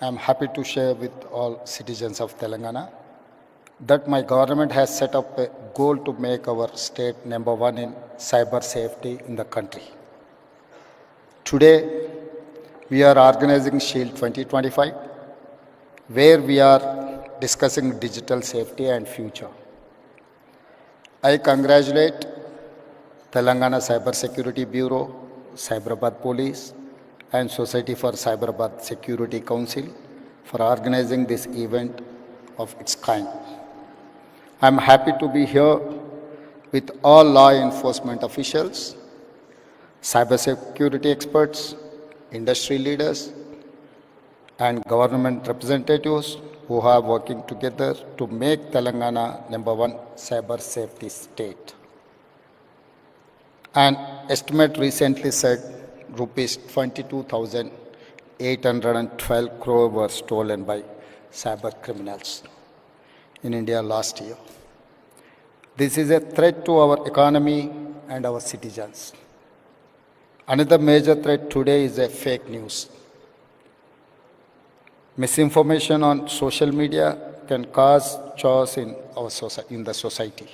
I am happy to share with all citizens of Telangana that my government has set up a goal to make our state number one in cyber safety in the country. Today, we are organizing Shield 2025, where we are discussing digital safety and future. I congratulate Telangana Cyber Security Bureau, Cyberabad Police, and Society for Cyberabad Security Council for organizing this event of its kind. I am happy to be here with all law enforcement officials, cybersecurity experts, industry leaders, and government representatives who are working together to make Telangana number one cyber safety state. An estimate recently said rupees 22,812 crore were stolen by cyber criminals in India last year. This is a threat to our economy and our citizens. Another major threat today is a fake news. Misinformation on social media can cause chaos in our in the society.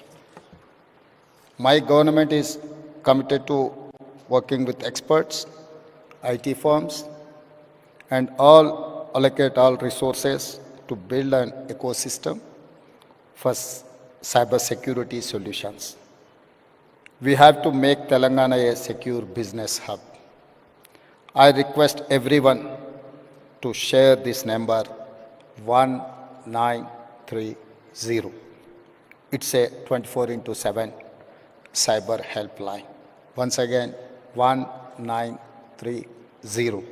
My government is committed to working with experts, IT firms, and all allocate all resources to build an ecosystem for cybersecurity solutions. We have to make Telangana a secure business hub. I request everyone to share this number 1930. It's a 24 into 7 cyber helpline. Once again, 1930.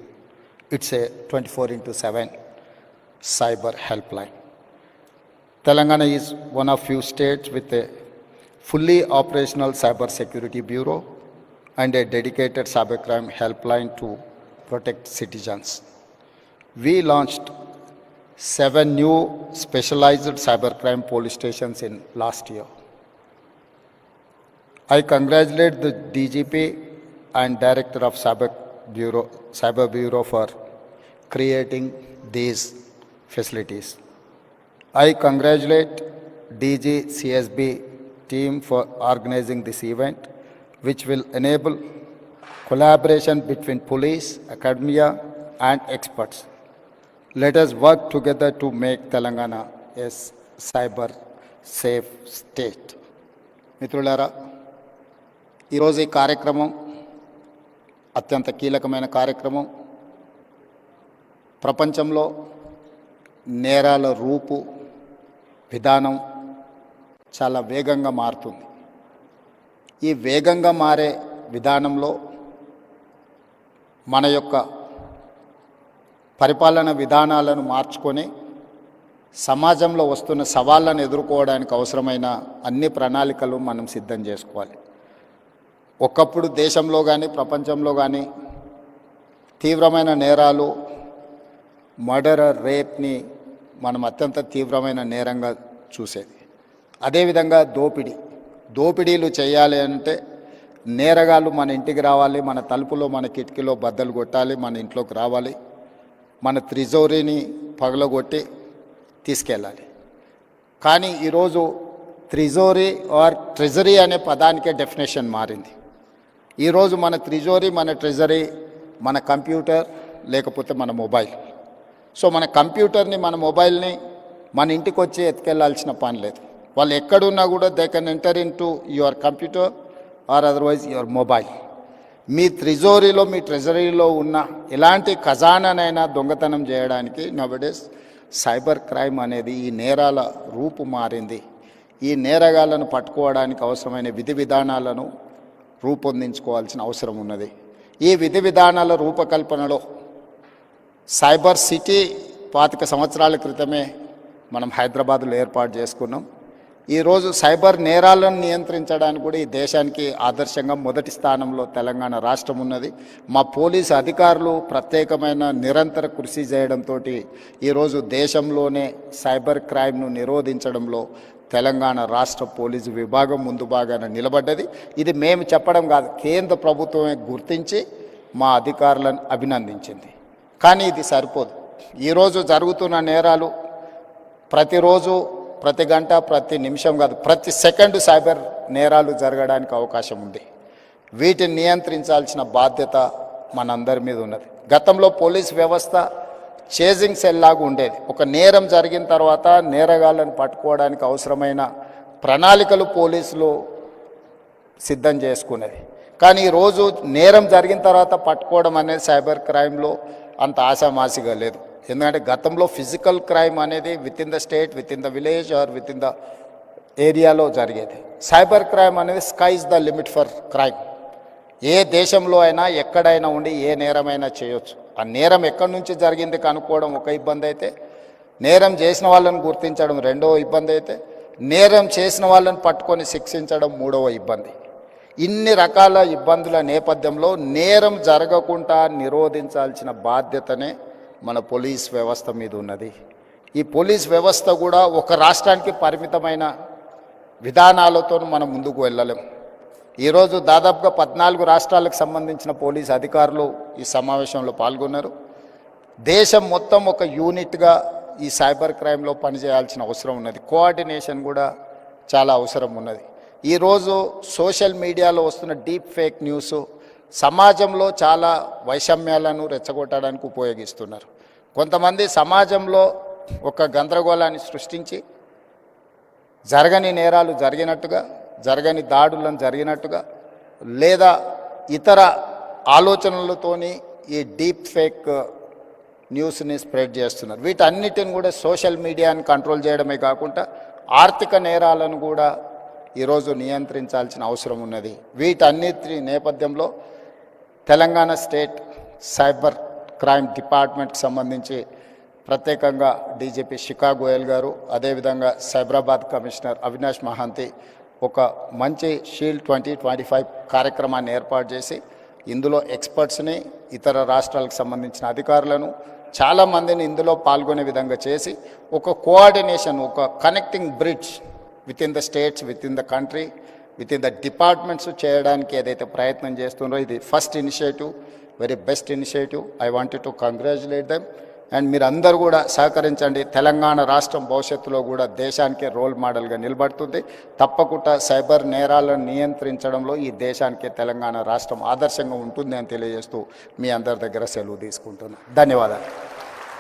It's a 24 into 7 cyber helpline. Telangana is one of few states with a fully operational cyber security bureau and a dedicated cybercrime helpline to protect citizens. We launched seven new specialized cybercrime police stations in last year. I congratulate the DGP and Director of Cyber Bureau, Cyber Bureau for creating these facilities. I congratulate DG CSB team for organizing this event, which will enable collaboration between police, academia, and experts. Let us work together to make Telangana a cyber safe state. మిత్రులారా ఈరోజు ఈ కార్యక్రమం అత్యంత కీలకమైన కార్యక్రమం. ప్రపంచంలో నేరాల రూపు విధానం చాలా వేగంగా మారుతుంది. ఈ వేగంగా మారే విధానంలో మన యొక్క పరిపాలన విధానాలను మార్చుకొని సమాజంలో వస్తున్న సవాళ్ళను ఎదుర్కోవడానికి అవసరమైన అన్ని ప్రణాళికలు మనం సిద్ధం చేసుకోవాలి. ఒకప్పుడు దేశంలో కానీ ప్రపంచంలో కానీ తీవ్రమైన నేరాలు మర్డర్ రేప్ని మనం అత్యంత తీవ్రమైన నేరంగా చూసేది. అదేవిధంగా దోపిడీ. దోపిడీలు చేయాలి అంటే నేరగాళ్ళు మన ఇంటికి రావాలి మన తలుపులో మన కిటికీలో బద్దలు కొట్టాలి మన ఇంట్లోకి రావాలి మన త్రిజోరీని పగలగొట్టి తీసుకెళ్ళాలి. కానీ ఈరోజు త్రిజోరీ ఆర్ ట్రెజరీ అనే పదానికే డెఫినేషన్ మారింది. ఈరోజు మన త్రిజోరీ మన ట్రెజరీ మన కంప్యూటర్ లేకపోతే మన మొబైల్. సో మన కంప్యూటర్ని మన మొబైల్ని మన ఇంటికి వచ్చి ఎత్తుకెళ్ళాల్సిన పని లేదు. వాళ్ళు ఎక్కడున్నా కూడా they can enter into your computer or otherwise your mobile మీ త్రిజోరీలో మీ ట్రెజరీలో ఉన్న ఎలాంటి ఖజానానైనా దొంగతనం చేయడానికి నవడేస్ సైబర్ క్రైమ్ అనేది ఈ నేరాల రూపు మారింది. ఈ నేరగాళ్ళను పట్టుకోవడానికి అవసరమైన విధి విధానాలను రూపొందించుకోవాల్సిన అవసరం ఉన్నది. ఈ విధి విధానాల రూపకల్పనలో సైబర్ సిటీ పాతిక సంవత్సరాల క్రితమే మనం హైదరాబాద్లో ఏర్పాటు చేసుకున్నాం. ఈరోజు సైబర్ నేరాలను నియంత్రించడానికి కూడా ఈ దేశానికి ఆదర్శంగా మొదటి స్థానంలో తెలంగాణ రాష్ట్రం ఉన్నది. మా పోలీసు అధికారులు ప్రత్యేకమైన నిరంతర కృషి చేయడంతో ఈరోజు దేశంలోనే సైబర్ క్రైమ్ను నిరోధించడంలో తెలంగాణ రాష్ట్ర పోలీసు విభాగం ముందు భాగాన నిలబడ్డది. ఇది మేము చెప్పడం కాదు కేంద్ర ప్రభుత్వమే గుర్తించి మా అధికారులను అభినందించింది. కానీ ఇది సరిపోదు. ఈరోజు జరుగుతున్న నేరాలు ప్రతిరోజు ప్రతి గంట ప్రతి నిమిషం కాదు ప్రతి సెకండ్ సైబర్ నేరాలు జరగడానికి అవకాశం ఉంది. వీటిని నియంత్రించాల్సిన బాధ్యత మనందరి మీద ఉన్నది. గతంలో పోలీస్ వ్యవస్థ చేజింగ్ సెల్ లాగా ఉండేది. ఒక నేరం జరిగిన తర్వాత నేరగాళ్ళని పట్టుకోవడానికి అవసరమైన ప్రణాళికలు పోలీసులు సిద్ధం చేసుకునేది. కానీ ఈరోజు నేరం జరిగిన తర్వాత పట్టుకోవడం అనేది సైబర్ క్రైమ్లో అంత ఆశామాసిగా లేదు. ఎందుకంటే గతంలో ఫిజికల్ క్రైమ్ అనేది within the state within the village are with in the ఏరియాలో జరిగేది. సైబర్ క్రైమ్ అనేది skies the limit for crime. ఏ దేశంలో అయినా ఎక్కడైనా ఉండి ఏ నేరమైనా చేయొచ్చు. ఆ నేరం ఎక్కడి నుంచి జరిగింది కనుక్కోవడం ఒక ఇబ్బంది అయితే నేరం చేసిన వాళ్ళని గుర్తించడం రెండవ ఇబ్బంది అయితే నేరం చేసిన వాళ్ళని పట్టుకొని శిక్షించడం మూడవ ఇబ్బంది. ఇన్ని రకాల ఇబ్బందుల నేపథ్యంలో నేరం జరగకుండా నిరోధించాల్సిన బాధ్యతనే మన పోలీస్ వ్యవస్థ మీద ఉన్నది. ఈ పోలీస్ వ్యవస్థ కూడా ఒక రాష్ట్రానికి పరిమితమైన విధానాలతో మనం ముందుకు వెళ్ళలేం. ఈరోజు దాదాపుగా పద్నాలుగు రాష్ట్రాలకు సంబంధించిన పోలీస్ అధికారులు ఈ సమావేశంలో పాల్గొన్నారు. దేశం మొత్తం ఒక యూనిట్గా ఈ సైబర్ క్రైమ్లో పనిచేయాల్సిన అవసరం ఉన్నది. కోఆర్డినేషన్ కూడా చాలా అవసరం ఉన్నది. ఈరోజు సోషల్ మీడియాలో వస్తున్న డీప్ ఫేక్ న్యూస్ సమాజంలో చాలా వైషమ్యాలను రెచ్చగొట్టడానికి ఉపయోగిస్తున్నారు. కొంతమంది సమాజంలో ఒక గందరగోళాన్ని సృష్టించి జరగని నేరాలు జరిగినట్టుగా జరగని దాడులను జరిగినట్టుగా లేదా ఇతర ఆలోచనలతోని ఈ డీప్ ఫేక్ న్యూస్ని స్ప్రెడ్ చేస్తున్నారు. వీటన్నిటిని కూడా సోషల్ మీడియాని కంట్రోల్ చేయడమే కాకుండా ఆర్థిక నేరాలను కూడా ఈరోజు నియంత్రించాల్సిన అవసరం ఉన్నది. వీటన్నిటి నేపథ్యంలో తెలంగాణ స్టేట్ సైబర్ క్రైమ్ డిపార్ట్మెంట్కి సంబంధించి ప్రత్యేకంగా డీజీపీ శిఖా గోయల్ గారు అదేవిధంగా సైబరాబాద్ కమిషనర్ అవినాష్ మహాంతి ఒక మంచి షీల్డ్ ట్వంటీ ట్వంటీ ఫైవ్ కార్యక్రమాన్ని ఏర్పాటు చేసి ఇందులో ఎక్స్పర్ట్స్ని ఇతర రాష్ట్రాలకు సంబంధించిన అధికారులను చాలామందిని ఇందులో పాల్గొనే విధంగా చేసి ఒక కోఆర్డినేషన్ ఒక connecting bridge within the states within the country within the departments చేయడానికి ఏదైతే ప్రయత్నం చేస్తుందో ఇది first initiative very best initiative I wanted to congratulate them and మీరు అందరూ కూడా సహకరించండి. తెలంగాణ రాష్ట్రం భవిష్యత్తులో కూడా దేశానికే రోల్ మోడల్గా నిలబడుతుంది. తప్పకుండా సైబర్ నేరాలను నియంత్రించడంలో ఈ దేశానికే తెలంగాణ రాష్ట్రం ఆదర్శంగా ఉంటుంది అని తెలియజేస్తూ మీ అందరి దగ్గర సెలవు తీసుకుంటున్నాను ధన్యవాదాలు.